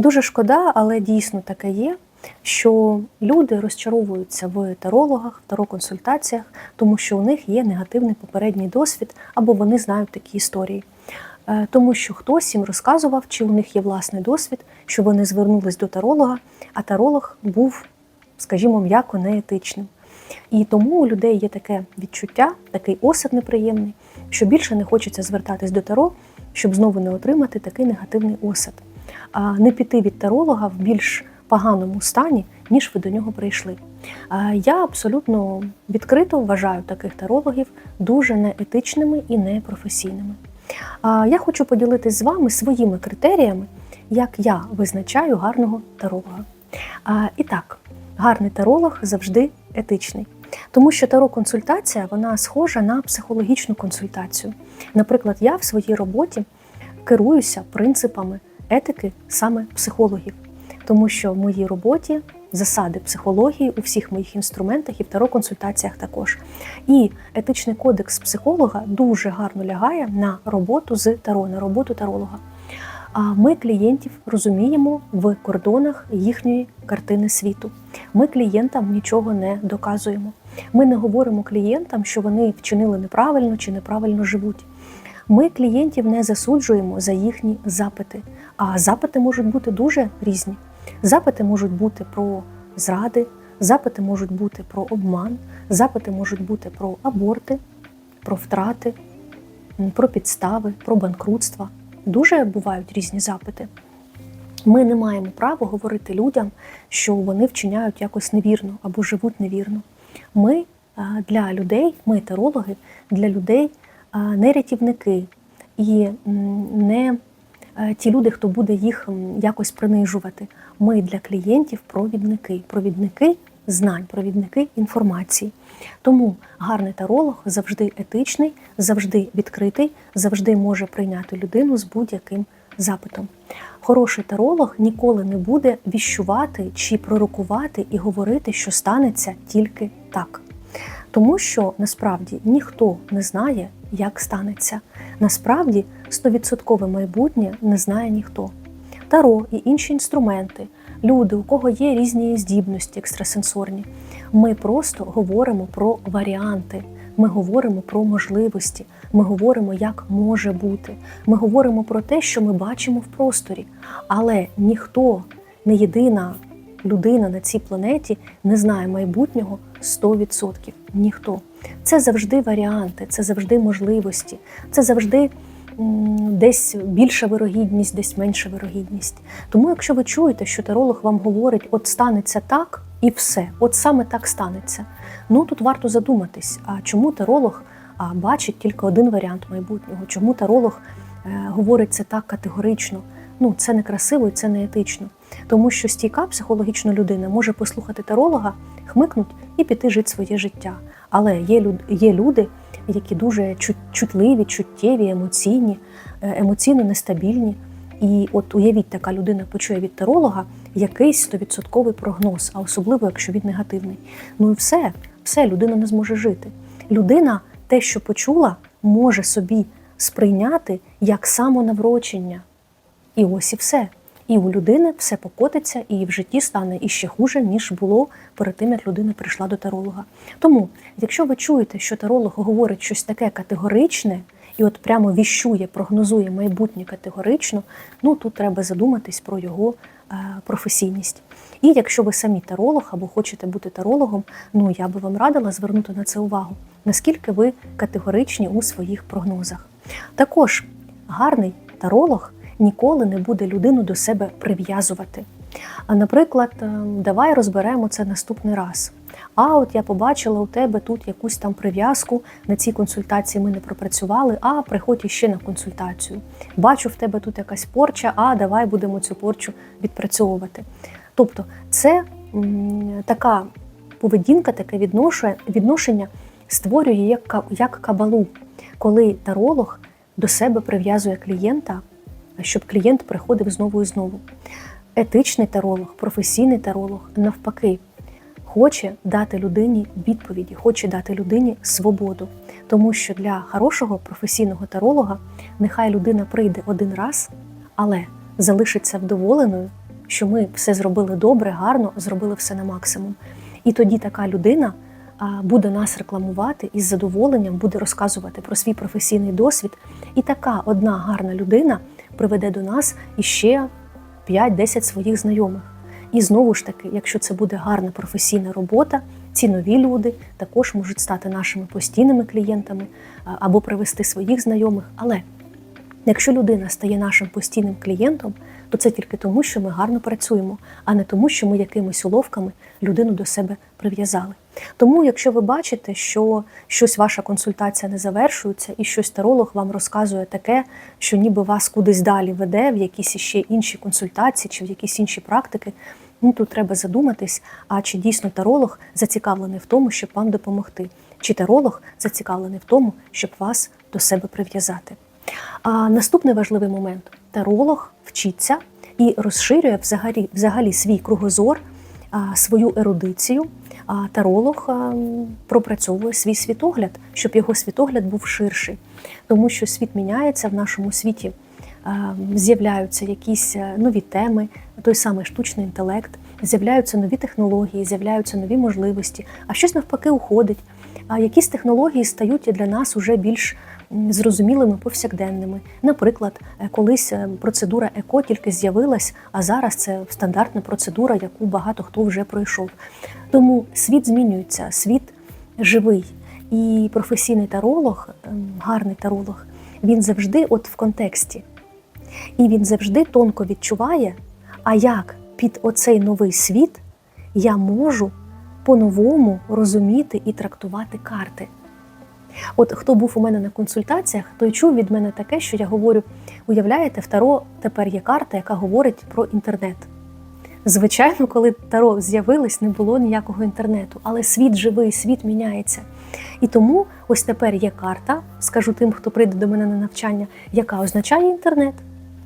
Дуже шкода, але дійсно таке є, що люди розчаровуються в тарологах, в тароконсультаціях, тому що у них є негативний попередній досвід або вони знають такі історії. Е, Тому що хтось їм розказував, чи у них є власний досвід, що вони звернулись до таролога, а таролог був, скажімо, м'яко неетичним. І тому у людей є таке відчуття, такий осад неприємний, що більше не хочеться звертатись до таро, щоб знову не отримати такий негативний осад, не піти від таролога в більш поганому стані, ніж ви до нього прийшли. Я абсолютно відкрито вважаю таких тарологів дуже неетичними і непрофесійними. Я хочу поділитись з вами своїми критеріями, як я визначаю гарного таролога. І так, гарний таролог завжди етичний. Тому що таро-консультація вона схожа на психологічну консультацію. Наприклад, я в своїй роботі керуюся принципами етики саме психологів, тому що в моїй роботі засади психології у всіх моїх інструментах і в таро-консультаціях також. І етичний кодекс психолога дуже гарно лягає на роботу з таро, на роботу таролога. А ми клієнтів розуміємо в кордонах їхньої картини світу. Ми клієнтам нічого не доказуємо. Ми не говоримо клієнтам, що вони вчинили неправильно чи неправильно живуть. Ми клієнтів не засуджуємо за їхні запити. А запити можуть бути дуже різні. Запити можуть бути про зради, запити можуть бути про обман, запити можуть бути про аборти, про втрати, про підстави, про банкрутства. Дуже бувають різні запити. Ми не маємо права говорити людям, що вони вчиняють якось невірно або живуть невірно. Ми для людей, ми тарологи, для людей не рятівники і не е, ті люди, хто буде їх якось принижувати. Ми для клієнтів провідники, провідники знань, провідники інформації. Тому гарний таролог завжди етичний, завжди відкритий, завжди може прийняти людину з будь-яким запитом. Хороший таролог ніколи не буде віщувати чи пророкувати і говорити, що станеться тільки так. Тому що насправді ніхто не знає, як станеться. Насправді 100% майбутнє не знає ніхто. Таро і інші інструменти, люди, у кого є різні здібності екстрасенсорні. Ми просто говоримо про варіанти, ми говоримо про можливості, ми говоримо, як може бути. Ми говоримо про те, що ми бачимо в просторі. Але ніхто, не єдина людина на цій планеті не знає майбутнього 100%. Ніхто. Це завжди варіанти, це завжди можливості, це завжди десь більша вирогідність, десь менша вирогідність. Тому, якщо ви чуєте, що таролог вам говорить, от станеться так і все, от саме так станеться. Ну тут варто задуматись, а чому таролог бачить тільки один варіант майбутнього? Чому таролог е, говорить це так категорично? Ну, це не красиво і це не етично. Тому що стійка психологічна людина може послухати таролога, хмикнуть і піти жити своє життя. Але є, люд, є люди, які дуже чут- чутливі, чуттєві, емоційні, е, емоційно нестабільні. І от уявіть, така людина почує від таролога якийсь стовідсотковий прогноз, а особливо, якщо він негативний. Ну і все, все, людина не зможе жити. Людина те, що почула, може собі сприйняти як самонаврочення. І ось і все. І у людини все покотиться, і в житті стане іще хуже, ніж було перед тим, як людина прийшла до таролога. Тому, якщо ви чуєте, що таролог говорить щось таке категоричне, і от прямо віщує, прогнозує майбутнє категорично, ну тут треба задуматись про його е, професійність. І якщо ви самі таролог або хочете бути тарологом, ну я би вам радила звернути на це увагу, наскільки ви категоричні у своїх прогнозах. Також гарний таролог ніколи не буде людину до себе прив'язувати. А наприклад, е, давай розберемо це наступний раз. А от я побачила у тебе тут якусь там прив'язку, на цій консультації ми не пропрацювали, а приходь іще на консультацію. Бачу в тебе тут якась порча, а давай будемо цю порчу відпрацьовувати. Тобто, це м, така поведінка, таке відношення, створює як, як кабалу, коли таролог до себе прив'язує клієнта, щоб клієнт приходив знову і знову. Етичний таролог, професійний таролог, навпаки, хоче дати людині відповіді, хоче дати людині свободу. Тому що для хорошого професійного таролога нехай людина прийде один раз, але залишиться вдоволеною що ми все зробили добре, гарно, зробили все на максимум. І тоді така людина буде нас рекламувати і з задоволенням буде розказувати про свій професійний досвід. І така одна гарна людина приведе до нас іще 5-10 своїх знайомих. І знову ж таки, якщо це буде гарна професійна робота, ці нові люди також можуть стати нашими постійними клієнтами або привести своїх знайомих. Але якщо людина стає нашим постійним клієнтом, то це тільки тому, що ми гарно працюємо, а не тому, що ми якимись уловками людину до себе прив'язали. Тому, якщо ви бачите, що щось ваша консультація не завершується, і щось таролог вам розказує таке, що ніби вас кудись далі веде, в якісь іще інші консультації чи в якісь інші практики, ну тут треба задуматись, а чи дійсно таролог зацікавлений в тому, щоб вам допомогти, чи таролог зацікавлений в тому, щоб вас до себе прив'язати. А наступний важливий момент: таролог вчиться і розширює взагалі, взагалі свій кругозор, свою ерудицію. А таролог пропрацьовує свій світогляд, щоб його світогляд був ширший, тому що світ міняється в нашому світі. З'являються якісь е, нові теми, той самий штучний інтелект, з'являються нові технології, з'являються нові можливості, а щось навпаки уходить. А якісь технології стають для нас уже більш зрозумілими повсякденними. Наприклад, е, колись е, процедура ЕКО тільки з'явилась, а зараз це стандартна процедура, яку багато хто вже пройшов. Тому світ змінюється, світ живий. І професійний таролог, ем, гарний таролог, він завжди от в контексті. І він завжди тонко відчуває, а як під оцей новий світ я можу по-новому розуміти і трактувати карти. От хто був у мене на консультаціях, той чув від мене таке, що я говорю: уявляєте, в Таро тепер є карта, яка говорить про інтернет. Звичайно, коли Таро з'явилось, не було ніякого інтернету, але світ живий, світ міняється. І тому ось тепер є карта, скажу тим, хто прийде до мене на навчання, яка означає інтернет.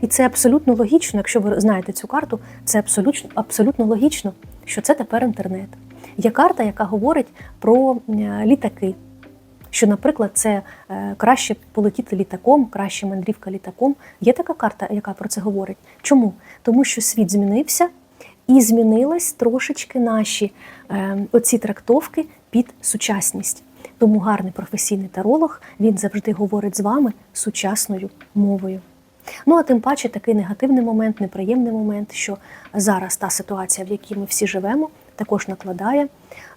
І це абсолютно логічно, якщо ви знаєте цю карту, це абсолютно, абсолютно логічно, що це тепер інтернет. Є карта, яка говорить про е, літаки. Що, наприклад, це е, краще полетіти літаком, краще мандрівка літаком. Є така карта, яка про це говорить. Чому? Тому що світ змінився і змінились трошечки наші е, оці трактовки під сучасність. Тому гарний професійний таролог він завжди говорить з вами сучасною мовою. Ну а тим паче такий негативний момент, неприємний момент, що зараз та ситуація, в якій ми всі живемо, також накладає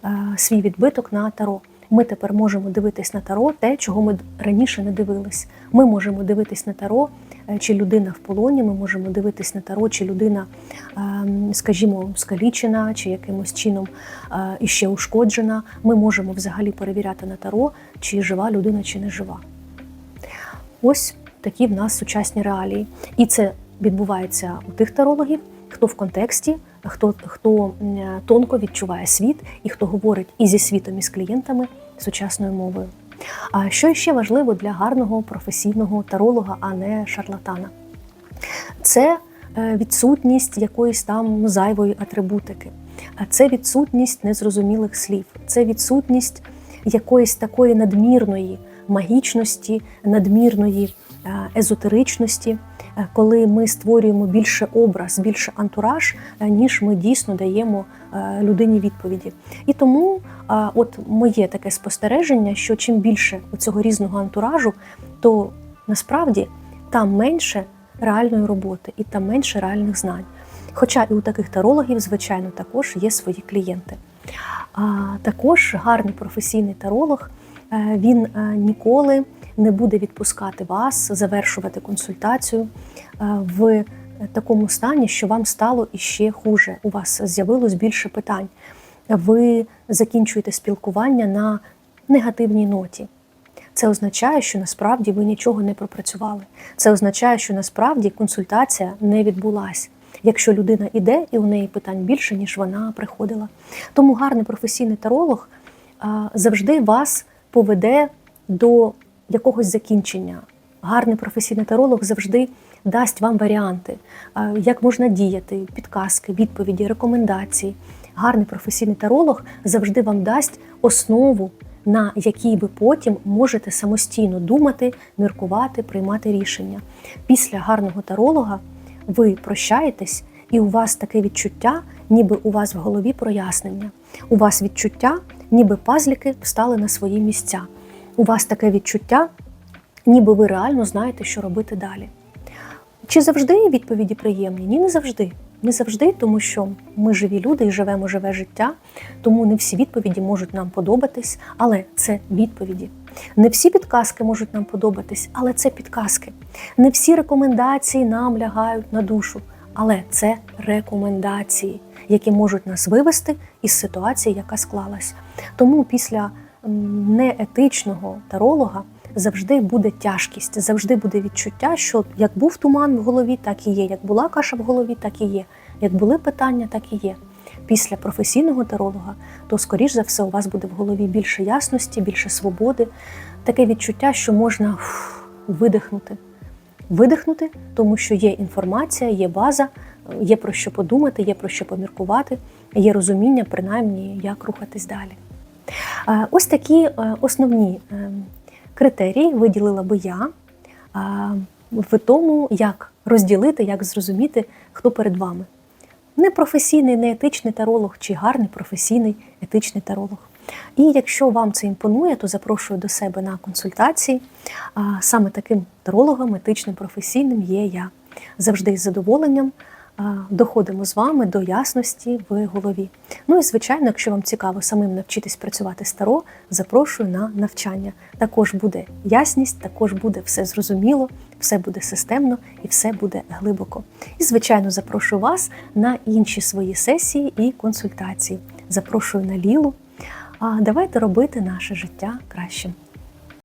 е, свій відбиток на таро. Ми тепер можемо дивитись на таро те, чого ми раніше не дивились. Ми можемо дивитись на таро, е, чи людина в полоні. Ми можемо дивитись на таро, чи людина, е, скажімо, скалічена, чи якимось чином е, іще ушкоджена. Ми можемо взагалі перевіряти на таро, чи жива людина, чи не жива. Ось такі в нас сучасні реалії. І це відбувається у тих тарологів, хто в контексті, хто, хто тонко відчуває світ і хто говорить і зі світом, і з клієнтами сучасною мовою. А що ще важливо для гарного професійного таролога, а не шарлатана? Це е, відсутність якоїсь там зайвої атрибутики, а це відсутність незрозумілих слів, це відсутність якоїсь такої надмірної магічності, надмірної е, езотеричності, коли ми створюємо більше образ, більше антураж, е, ніж ми дійсно даємо е, людині відповіді. І тому от моє таке спостереження, що чим більше цього різного антуражу, то насправді там менше реальної роботи і там менше реальних знань. Хоча і у таких тарологів, звичайно, також є свої клієнти. А також гарний професійний таролог е, він е, ніколи не буде відпускати вас, завершувати консультацію е, в такому стані, що вам стало іще хуже. У вас з'явилось більше питань. Ви закінчуєте спілкування на негативній ноті. Це означає, що насправді ви нічого не пропрацювали. Це означає, що насправді консультація не відбулась. Якщо людина іде і у неї питань більше, ніж вона приходила. Тому гарний професійний таролог завжди вас поведе до якогось закінчення. Гарний професійний таролог завжди дасть вам варіанти, як можна діяти, підказки, відповіді, рекомендації. Гарний професійний таролог завжди вам дасть основу, на якій ви потім можете самостійно думати, міркувати, приймати рішення. Після гарного таролога ви прощаєтесь і у вас таке відчуття, ніби у вас в голові прояснення. У вас відчуття, ніби пазліки встали на свої місця. У вас таке відчуття, ніби ви реально знаєте, що робити далі. Чи завжди відповіді приємні? Ні, не завжди. Не завжди, тому що ми живі люди і живемо живе життя, тому не всі відповіді можуть нам подобатись, але це відповіді. Не всі підказки можуть нам подобатись, але це підказки. Не всі рекомендації нам лягають на душу, але це рекомендації, які можуть нас вивести із ситуації, яка склалась. Тому після неетичного таролога завжди буде тяжкість, завжди буде відчуття, що як був туман в голові, так і є. Як була каша в голові, так і є. Як були питання, так і є. Після професійного таролога, то, скоріш за все, у вас буде в голові більше ясності, більше свободи, таке відчуття, що можна видихнути. Видихнути, тому що є інформація, є база, є про що подумати, є про що поміркувати, є розуміння, принаймні, як рухатись далі. Е, Ось такі е, основні е, критерії виділила би я в тому, як розділити, як зрозуміти, хто перед вами. Не професійний, не етичний таролог чи гарний професійний етичний таролог. І якщо вам це імпонує, то запрошую до себе на консультації. Саме таким тарологом, етичним, професійним є я. Завжди із задоволенням доходимо з вами до ясності в голові. Ну і звичайно, якщо вам цікаво самим навчитись працювати з таро, запрошую на навчання. Також буде ясність, також буде все зрозуміло, все буде системно і все буде глибоко. І, звичайно, запрошую вас на інші свої сесії і консультації. Запрошую на Лілу. А давайте робити наше життя кращим.